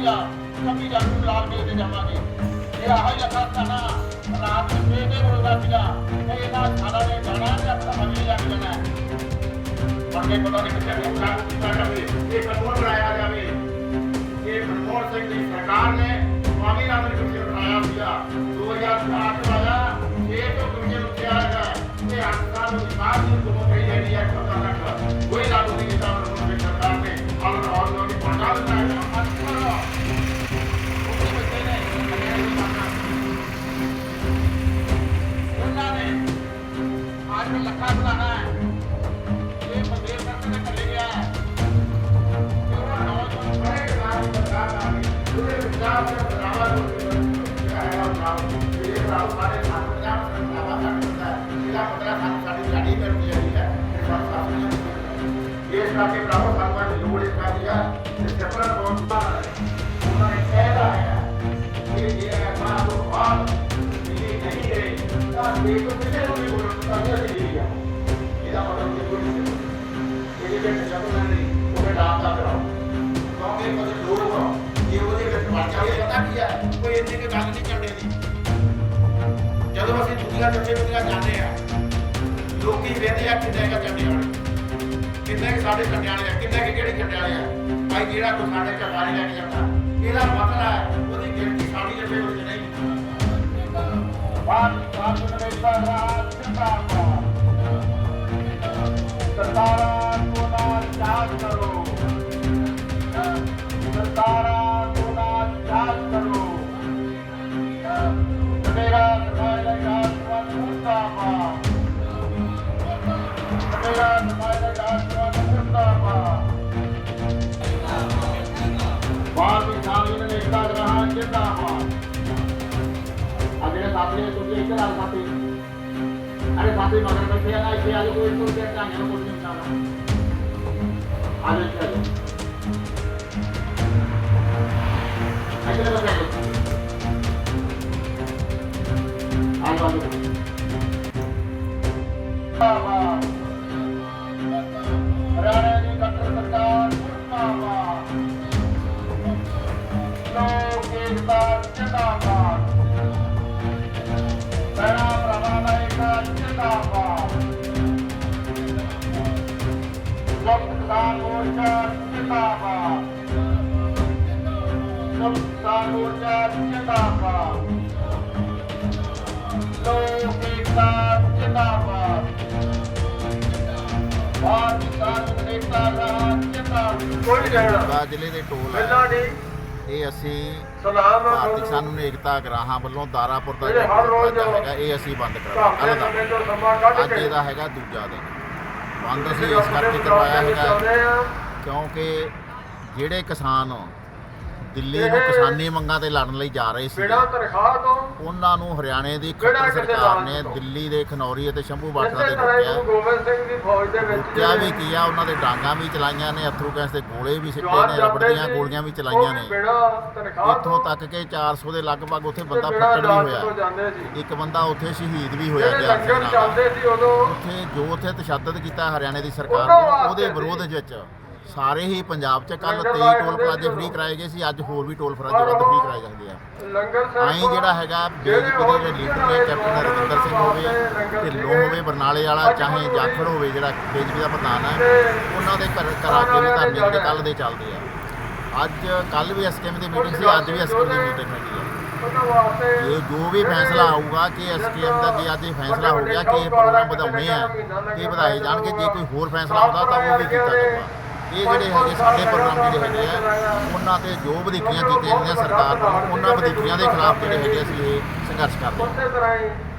ਛੱਬੀ ਜਨਵਰੀ ਨੂੰ ਲਾਲ ਮੇਲੇ ਤੇ ਜਾਵਾਂਗੇ। ਇਹ ਆਹ ਹੀ ਅਸਰ ਰਾਤ ਨੂੰ ਦੇ ਬੋਲਦਾ ਸੀਗਾ। ਕਿ ਇਹਨਾਂ ਸਾਡਾ ਨੇ ਜਾਣਾ ਤੇ ਆਪਣਾ ਫੈਮਿਲੀ ਕੇ ਜਾਣਾ ਹੈ। ਪਤਾ ਨਹੀਂ ਕਿੱਥੇ ਹੋਣਾ ਕੀਤਾ ਜਾਵੇ ਇਹ ਕਾਨੂੰਨ ਬਣਾਇਆ ਜਾਵੇ। ਇਹ ਮਨਮੋਹਨ ਸਿੰਘ ਦੀ ਸਰਕਾਰ ਨੇ, ਸਵਾਮੀਨਾਥਨ ਕਮਿਸ਼ਨ ਬਣਾਇਆ ਸੀਗਾ। 2008 ਇਹ ਬਰਾਵਾ ਸਾਰੇ ਸਾਥ ਪੰਜਾਬ ਸਰਕਾਰ ਦਾ ਕਰਦਾ ਹੈ ਇਹਦਾ ਮਤਲਬ ਸਾਨੂੰ ਸਾਡੀ ਲੜੀ ਕਰਨੀ ਚਾਹੀਦੀ ਹੈ ਇਹ ਸਭ ਸਾਥੀਆਂ ਨੂੰ ਇਸ ਕਰਕੇ ਬਰਾਵਾ ਸਾਨੂੰ ਦੀ ਲੋੜ ਇਸ ਕਰਦੀ ਹੈ ਤੇ ਸਫਰ ਬਹੁਤ ਬਾਰ ਉਹਨਾਂ ਨੇ ਕਹਿਦਾ ਹੈ ਕਿ ਇਹ ਹੈ ਮਾਂ ਤੋਂ ਬਾਅਦ ਇਹ ਨਹੀਂ ਹੈ ਤਾਂ ਇਹ ਤੋਂ ਕਿਸੇ ਨੂੰ ਵੀ ਬੋਲਣ ਦਾ ਨਹੀਂ ਸੀ ਇਹਦਾ ਮਤਲਬ ਕਿ ਕੋਈ ਨਹੀਂ ਇਹਦੇ ਵਿੱਚ ਜਦੋਂ ਨਹੀਂ ਉਹਨੇ ਨਾਮ ਦਾ ਕਰਾਓ ਕਿਉਂਕਿ ਕਦੇ ਲੋੜ ਕਰੋ ਇਹ ਉਹਦੇ ਵਿੱਚ ਮਰ ਜਾਵੇ ਪਤਾ ਕੀ ਹੈ ਕੋਈ ਇੰਨੀ ਕਿ ਗੱਲ ਨਹੀਂ ਚੱਲਦੇ ਦੀ ਜਦੋਂ ਅਸੀਂ ਦੁਨੀਆ ਜੱਥੇ ਦੁਨੀਆ ਜਾਂਦੇ ਆ, ਲੋਕੀ ਵੇਖਦੇ ਆ ਕਿੰਨੇ ਕਾ ਚੱਡੇ ਵਾਲੇ ਕਿੰਨੇ ਕੁ ਸਾਡੇ ਚੱਡੇ ਵਾਲੇ ਆ, ਕਿੰਨੇ ਕਿ ਕਿਹੜੇ ਚੱਡੇ ਵਾਲੇ ਆ। ਭਾਈ ਜਿਹੜਾ ਕੋਈ ਸਾਡੇ ਝੰਡਾ ਲੈ ਕੇ ਜਾਂਦਾ, ਇਹਦਾ ਮਤਲਬ ਹੈ ਉਹਦੀ ਗਿਣਤੀ ਸਾਡੀ ਜੱਥੇ ਵਿੱਚ ਨਹੀਂ। ਬਾਤ ਸਾਧ ਨਰੇਤਾ ਰਾਜ ਜਿੰਦਾਬਾਦ ਸਰਦਾਰਾਂ ਨੂੰ ਨਾਲ ਯਾਦ ਕਰੋ ਰਹਾ ਜਿੰਦਾਬਾਦ ਆ ਜਿਹੜੇ ਸਾਥੀ ਨੇ ਤੁਸੀਂ ਇੱਕ ਨਾਲ ਸਾਥੀ ਅਰੇ ਸਾਥੀ ਮਗਰ ਬੈਠੇ ਆ ਨਾ ਇੱਥੇ ਆ ਜਾਓ ਕੋਈ ਤੋਂ ਮੋਰਚਾ ਜਿੰਦਾਬਾਦ ਲੋਕ ਕਿਸਾਨ ਮੋਰਚਾ ਜਿੰਦਾਬਾਦ ਲੋਕ ਏਕਤਾ ਜਿੰਦਾਬਾਦ ਭਾਰਤ ਕਿਸਾਨ ਏਕਤਾ ਰਾਜ ਜਿੰਦਾਬਾਦ ਕੋਈ ਨਹੀਂ ਕਹਿਣਾ। ਦਾ ਜ਼ਿਲ੍ਹੇ ਦੇ ਟੋਲ ਪਹਿਲਾਂ ਇਹ ਅਸੀਂ ਸਲਾਮ ਨਾਲ ਭਾਰਤੀ ਕਿਸਾਨ ਏਕਤਾ ਗਰਾਹਾਂ ਵੱਲੋਂ ਦਾਰਾਪੁਰ ਦਾ ਜਿਹੜੇ ਹੈਗਾ ਇਹ ਅਸੀਂ ਬੰਦ ਕੱਢ ਅੱਜ ਇਹਦਾ ਹੈਗਾ ਦੂਜਾ ਦਿਨ। ਬੰਦ ਅਸੀਂ ਇਸ ਕਰਕੇ ਕਰਵਾਇਆ ਹੈਗਾ ਕਿਉਂਕਿ ਜਿਹੜੇ ਕਿਸਾਨ ਦਿੱਲੀ ਨੂੰ ਕਿਸਾਨੀ ਮੰਗਾਂ ਤੇ ਲੜਨ ਲਈ ਜਾ ਰਹੇ ਸੀ ਬਿਨਾਂ ਤਨਖਾਹ ਤੋਂ ਉਹਨਾਂ ਨੂੰ ਹਰਿਆਣੇ ਦੀ ਖੱਟਰ ਕਿਸੇ ਸਰਕਾਰ ਨੇ। ਦਿੱਲੀ ਦੇ ਖਨੌਰੀ ਅਤੇ ਸ਼ੰਭੂ ਤਰ੍ਹਾਂ ਹੀ ਰੋਕਿਆ। ਗੋਬਿੰਦ ਸਿੰਘ ਦੀ ਫੌਜ ਦੇ ਵਿੱਚ ਰੁਕਿਆ ਵੀ ਕੀਆ ਉਹਨਾਂ ਦੇ ਡਾਂਗਾ ਵੀ ਚਲਾਈਆਂ ਨੇ ਅਥਰੂ ਗੈਸ ਦੇ ਗੋਲੇ ਵੀ ਸਿੱਟੇ ਨੇ ਰਬੜ ਦੀਆਂ ਗੋਲੀਆਂ ਵੀ ਚਲਾਈਆਂ ਨੇ। ਇੱਥੋਂ ਤੱਕ ਕਿ 400 ਦੇ ਲਗਭਗ ਉੱਥੇ ਬੰਦਾ ਫੱਟੜ ਵੀ ਹੋਇਆ। ਇੱਕ ਬੰਦਾ ਉੱਥੇ ਸ਼ਹੀਦ ਵੀ ਹੋਇਆ ਗਿਆ ਉੱਥੇ ਜੋ ਉੱਥੇ ਤਸ਼ੱਦਦ ਕੀਤਾ ਹਰਿਆਣੇ ਦੀ ਸਰਕਾਰ ਨੇ ਉਹਦੇ ਵਿਰੋਧ ਵਿੱਚ ਸਾਰੇ ਹੀ ਪੰਜਾਬ 'ਚ ਕੱਲ ਲੰਗਰ 23 ਲਾਏ ਟੋਲ ਪਲਾਜ਼ੇ ਫ੍ਰੀ। ਕਰਾਏ ਗਏ ਸੀ ਅੱਜ ਹੋਰ ਵੀ ਟੋਲ ਪਲਾਜ਼ੇ ਵੱਧ ਫ੍ਰੀ ਕਰਾਏ ਜਾਂਦੇ ਆ। ਆਈ ਜਿਹੜਾ ਹੈਗਾ ਬੀਜੇਪੀ ਦੇ ਲੀਡਰ ਨੇ ਕੈਪਟਨ ਰਵਿੰਦਰ ਸਿੰਘ ਹੋਵੇ ਢਿੱਲੋਂ ਹੋਵੇ ਬਰਨਾਲੇ ਵਾਲਾ ਚਾਹੇ ਜਾਖੜ ਹੋਵੇ ਜਿਹੜਾ ਬੀਜੇਪੀ ਦਾ ਪ੍ਰਧਾਨ ਹੈ ਉਹਨਾਂ ਦੇ ਘਰ ਘਰ ਅੱਗੇ ਵੀ ਧਰਨੇ ਜਿਹੜੇ ਕੱਲ ਦੇ ਚੱਲਦੇ ਆ। ਅੱਜ ਕੱਲ ਵੀ ਐਸਕੇਐਮ ਦੀ ਮੀਟਿੰਗ ਸੀ ਅੱਜ ਵੀ ਐਸਕੇਐਮ ਦੀ ਮੀਟਿੰਗ ਹੈਗੀ ਆ। ਇਹ ਜੋ ਵੀ ਫੈਸਲਾ ਆਊਗਾ ਕਿ ਐਸਕੇਐਮ ਦਾ ਜੇ ਅੱਜ ਇਹ ਫੈਸਲਾ ਹੋ ਗਿਆ ਕਿ ਇਹ ਪ੍ਰੋਗਰਾਮ ਵਧਾਉਣੇ ਆ ਇਹ ਵਧਾਏ ਜਾਣਗੇ ਜੇ ਕੋਈ ਹੋਰ ਫੈਸਲਾ ਆਉਂਦਾ ਤਾਂ ਉਹ ਵੀ ਕੀਤਾ ਜਾਊਗਾ। ਇਹ ਜਿਹੜੇ ਹੈਗੇ ਸਾਡੇ ਪ੍ਰੋਗਰਾਮ ਜਿਹੜੇ ਹੈਗੇ ਆ ਉਹਨਾਂ ਤੇ ਜੋ ਵਧੀਕੀਆਂ ਕੀਤੀਆਂ ਜਾਂਦੀਆਂ ਸਰਕਾਰ ਵੱਲੋਂ ਉਹਨਾਂ ਵਧੀਕੀਆਂ ਦੇ ਖਿਲਾਫ ਜਿਹੜੇ ਹੈਗੇ ਅਸੀਂ ਇਹ ਸੰਘਰਸ਼ ਕਰਦੇ ਹੀ।